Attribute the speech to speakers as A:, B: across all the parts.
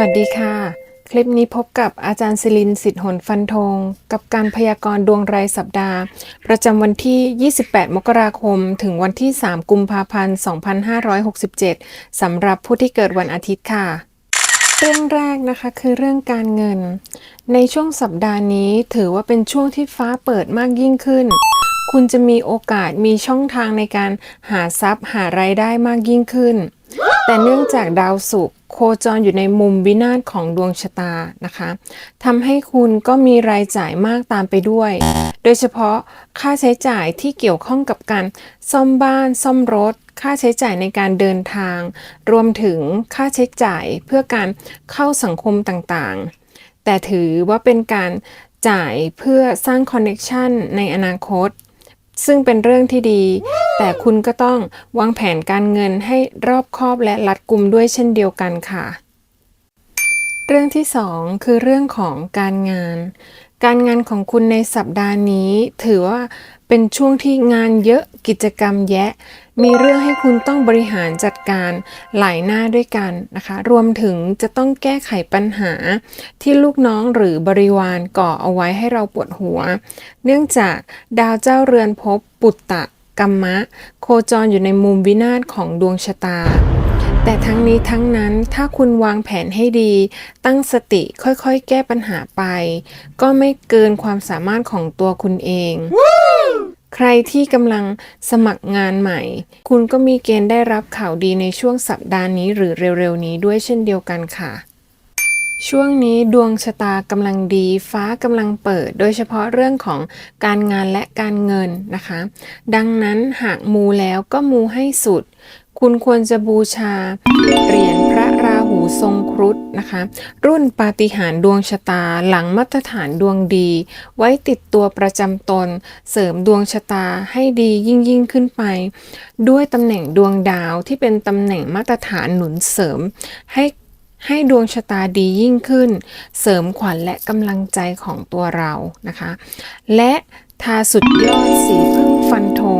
A: วัสดีค่ะ คลิปนี้พบกับอาจารย์ศิลินสิทธิ์หนฟันธงกับการพยากรณ์ดวงรายสัปดาห์ ประจำวันที่ 28 มกราคม ถึงวันที่ 3 กุมภาพันธ์ 2567 สำหรับผู้ที่เกิดวันอาทิตย์ค่ะ เรื่องแรกนะคะคือเรื่องการเงิน ในช่วงสัปดาห์นี้ถือว่าเป็นช่วงที่ฟ้าเปิดมากยิ่งขึ้น คุณจะมีโอกาสมีช่องทางในการหาทรัพย์หารายได้มากยิ่งขึ้น แต่เนื่องจากดาวศุกร์โคจรอยู่ในมุมวินาศของดวงชะตานะคะทำให้คุณก็มีรายจ่ายมากตามไปด้วย โดยเฉพาะค่าใช้จ่ายที่เกี่ยวข้องกับการซ่อมบ้านซ่อมรถ ค่าใช้จ่ายในการเดินทาง รวมถึงค่าใช้จ่ายเพื่อการเข้าสังคมต่างๆ แต่ถือว่าเป็นการจ่ายเพื่อสร้างคอนเน็ชันในอนาคต ซึ่งเป็นเรื่องที่ดี แต่คุณก็ต้องวางแผนการเงินให้รอบคอบและรัดกุมด้วยเช่นเดียวกันค่ะ เรื่องที่ 2 คือเรื่องของการงาน การงานของคุณในสัปดาห์นี้ ถือว่าเป็นช่วงที่งานเยอะกิจกรรมแยะ มีเรื่องให้คุณต้องบริหารจัดการหลายหน้าด้วยกันนะคะ รวมถึงจะต้องแก้ไขปัญหาที่ลูกน้องหรือบริวารก่อเอาไว้ให้เราปวดหัว เนื่องจากดาวเจ้าเรือนภพปุตตะกัมมะ โคจรอยู่ในมุมวินาศของดวงชะตา แต่ทั้งนี้ทั้งนั้นถ้าคุณวางแผนให้ดี ตั้งสติค่อยๆ แก้ปัญหาไป ก็ไม่เกินความสามารถของตัวคุณเอง ใครที่กำลังสมัครงานใหม่ คุณก็มีเกณฑ์ได้รับข่าวดีในช่วงสัปดาห์นี้หรือเร็วๆ นี้ด้วยเช่นเดียวกันค่ะช่วงนี้ดวงชะตากำลังดีฟ้ากำลังเปิด โดยเฉพาะเรื่องของการงานและการเงินนะคะ ดังนั้นหากมูแล้วก็มูให้สุด คุณควรจะบูชา เหรียญพระราหูทรงครุฑนะคะ รุ่นปาฏิหาริย์ดวงชะตาหลังมาตรฐานดวงดี ไว้ติดตัวประจำตน เสริมดวงชะตาให้ดียิ่งยิ่งขึ้นไป ด้วยตำแหน่งดวงดาวที่เป็นตำแหน่งมาตรฐานหนุนเสริม ให้ให้ดวงชะตาดียิ่งขึ้น เสริมขวัญและกำลังใจของตัวเรานะคะ และทาสุดยอดสีพึ่งฟันธง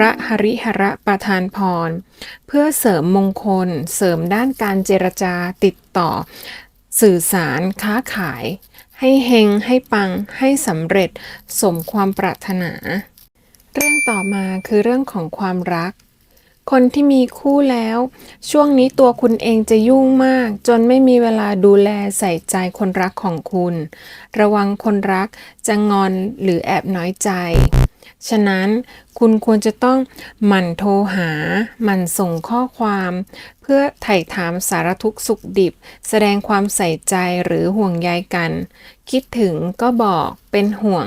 A: พระหริหระประทานพร เพื่อเสริมมงคล เสริมด้านการเจรจาติดต่อ สื่อสารค้าขาย ให้เฮงให้ปังให้สำเร็จสมความปรารถนา เรื่องต่อมาคือเรื่องของความรักคนที่มีคู่แล้ว ช่วงนี้ตัวคุณเองจะยุ่งมาก จนไม่มีเวลาดูแลใส่ใจคนรักของคุณ ระวังคนรักจะงอนหรือแอบน้อยใจ ฉะนั้นคุณควรจะต้องหมั่นโทรหา หมั่นส่งข้อความ เพื่อไถ่ถามสารทุกข์สุขดิบ แสดงความใส่ใจหรือห่วงใยกัน คิดถึงก็บอกเป็นห่วง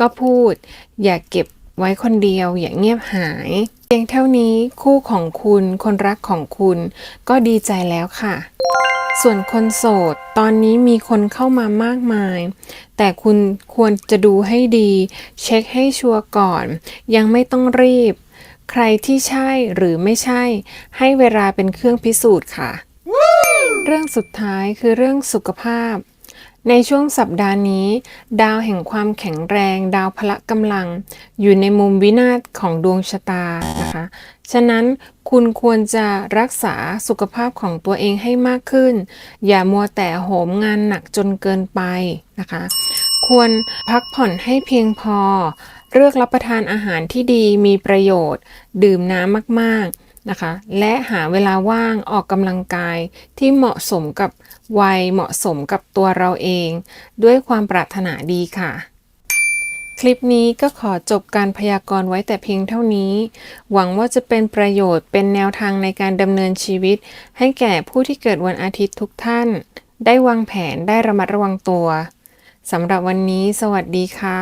A: ก็พูด อย่าเก็บไว้คนเดียวอย่าเงียบหายเพียงเท่านี้คู่ของคุณคนรักของคุณก็ดีใจแล้วค่ะ ส่วนคนโสด ตอนนี้มีคนเข้ามามากมาย แต่คุณควรจะดูให้ดี เช็คให้ชัวร์ก่อน ยังไม่ต้องรีบ ใครที่ใช่หรือไม่ใช่ ให้เวลาเป็นเครื่องพิสูจน์ค่ะ เรื่องสุดท้ายคือเรื่องสุขภาพ ในช่วงสัปดาห์นี้ ดาวแห่งความแข็งแรง ดาวพละกำลัง อยู่ในมุมวินาศของดวงชะตานะคะ ฉะนั้นคุณควรจะรักษาสุขภาพของตัวเองให้มากขึ้น อย่ามัวแต่โหมงานหนักจนเกินไปนะคะ ควรพักผ่อนให้เพียงพอ เลือกรับประทานอาหารที่ดีมีประโยชน์ ดื่มน้ำมากๆ นะคะ และหาเวลาว่างออกกำลังกายที่เหมาะสมกับวัยเหมาะสมกับตัวเราเอง ด้วยความปรารถนาดีค่ะ คลิปนี้ก็ขอจบการพยากรณ์ไว้แต่เพียงเท่านี้ หวังว่าจะเป็นประโยชน์เป็นแนวทางในการดำเนินชีวิต ให้แก่ผู้ที่เกิดวันอาทิตย์ทุกท่าน ได้วางแผนได้ระมัดระวังตัวสำหรับวันนี้ สวัสดีค่ะ